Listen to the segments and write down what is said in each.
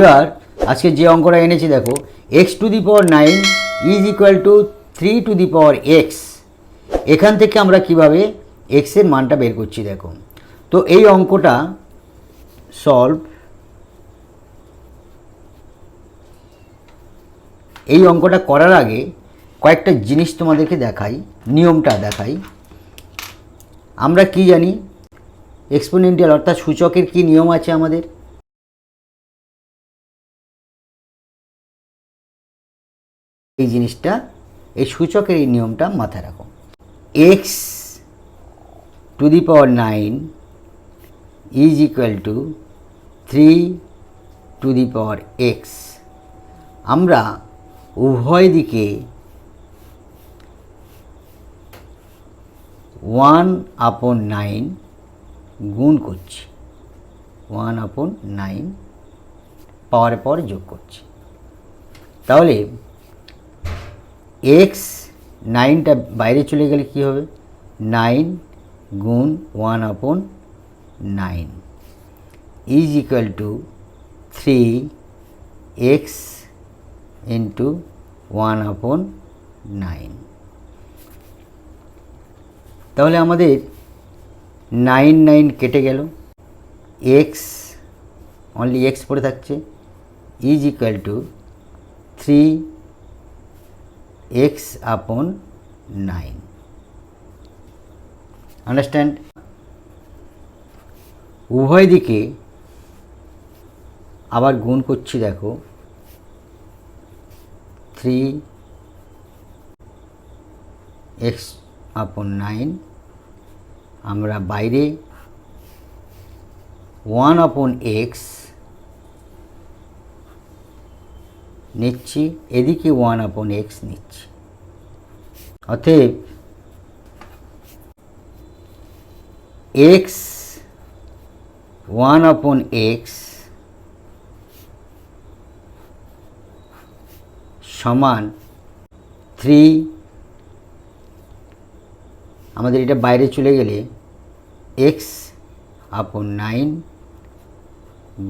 এবার আজকে যে অঙ্কটা এনেছি দেখো x to the power nine is equal to three to the power x এখান থেকে আমরা কীভাবে এক্সের মানটা বের করছি দেখো। তো এই অঙ্কটা সলভ এই অঙ্কটা করার আগে কয়েকটা জিনিস তোমাদেরকে দেখাই, নিয়মটা দেখাই। আমরা কি জানি? এক্সপোনেন্টিয়াল অর্থাৎ সূচকের কি নিয়ম আছে আমাদের? এই জিনিসটা, এই সূচকের এই নিয়মটা মাথায় রাখো। X to the power nine is equal to three to the power x আমরা উভয় দিকে ওয়ান আপন নাইন গুণ করছি। ওয়ান আপন নাইন পাওয়ার পর যোগ করছি। তাহলে এক্স নাইনটা বাইরে চলে গেলে কী হবে? নাইন গুণ one upon nine. Is equal to three x into one upon nine. তাহলে আমাদের নাইন নাইন কেটে গেল। এক্স অনলি এক্স পড়ে থাকছে। Is equal to three x upon nine understand উভয় দিকে আবার গুণ করছি দেখো। থ্রি এক্স আপন নাইন আমরা বাইরে ওয়ান আপন এক্স নিচ্ছি, এদিকে ওয়ান আপন এক্স নিচ্ছি। অতএব এক্স ওয়ান আপন এক্স সমান থ্রি আমাদের এটা বাইরে চলে গেলে এক্স আপন নাইন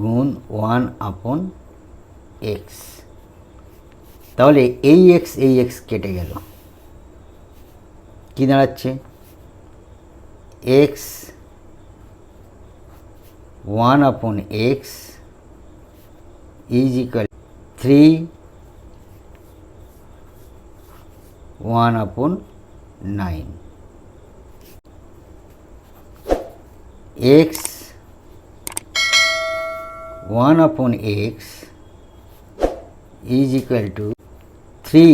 গুণ ওয়ান আপন এক্স তাহলে এই এক্স এই এক্স কেটে গেল। কী দাঁড়াচ্ছে? X one upon x is equal three one upon nine x one upon x is equal to three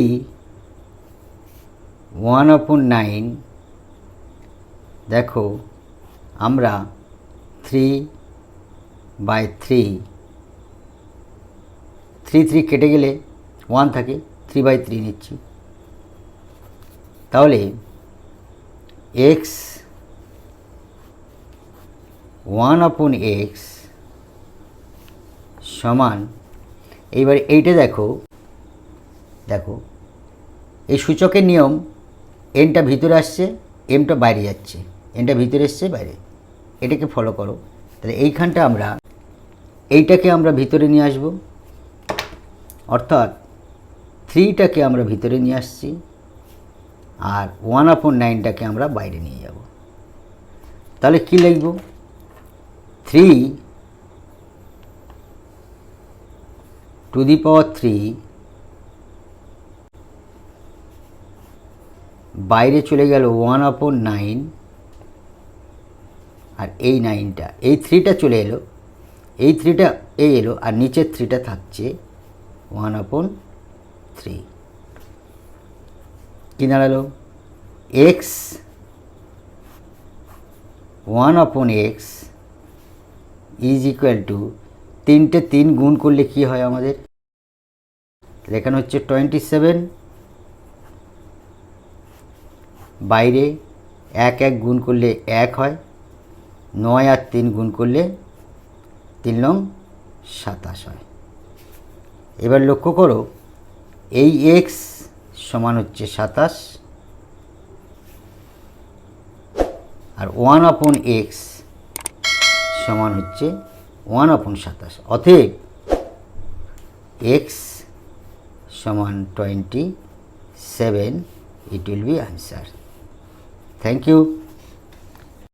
one upon nine দেখো, আমরা three by three three three কেটে গেলে ওয়ান থাকে থ্রি বাই থ্রি নিচ্ছি। তাহলে এক্স ওয়ান আপন এক্স সমান, এইবার এইটা দেখো দেখো, এই সূচকের নিয়ম এনটা ভিতরে আসছে এমটা বাইরে যাচ্ছে এনটা ভিতরে এসছে, বাইরে। এটাকে ফলো করো। তাহলে এইখানটা আমরা, এইটাকে আমরা ভিতরে নিয়ে আসব। অর্থাৎ থ্রিটাকে আমরা ভিতরে নিয়ে আসছি আর ওয়ান আপন নাইনটাকে আমরা বাইরে নিয়ে যাব। তাহলে কী লিখব? Three to the power three বাইরে চলে গেল ওয়ান আপন নাইন আর এই নাইনটা এই থ্রিটা চলে এলো। এই থ্রিটা এই এলো আর নিচের থ্রিটা থাকছে ওয়ান আপন থ্রি কী দাঁড়াল? X one upon x is equal to তিনটে তিন গুণ করলে কি হয় আমাদের? এখানে হচ্ছে টোয়েন্টি সেভেন বাইরে এক এক গুণ করলে এক হয়, নয় আর তিন গুণ করলে তিন নং সাতাশ হয়। এবার লক্ষ্য করো, এই এক্স সমান হচ্ছে সাতাশ আর ওয়ান আপন এক্স সমান হচ্ছে ওয়ান আপন সাতাশ। অতএব এক্স সমান twenty seven it will be answer Thank you.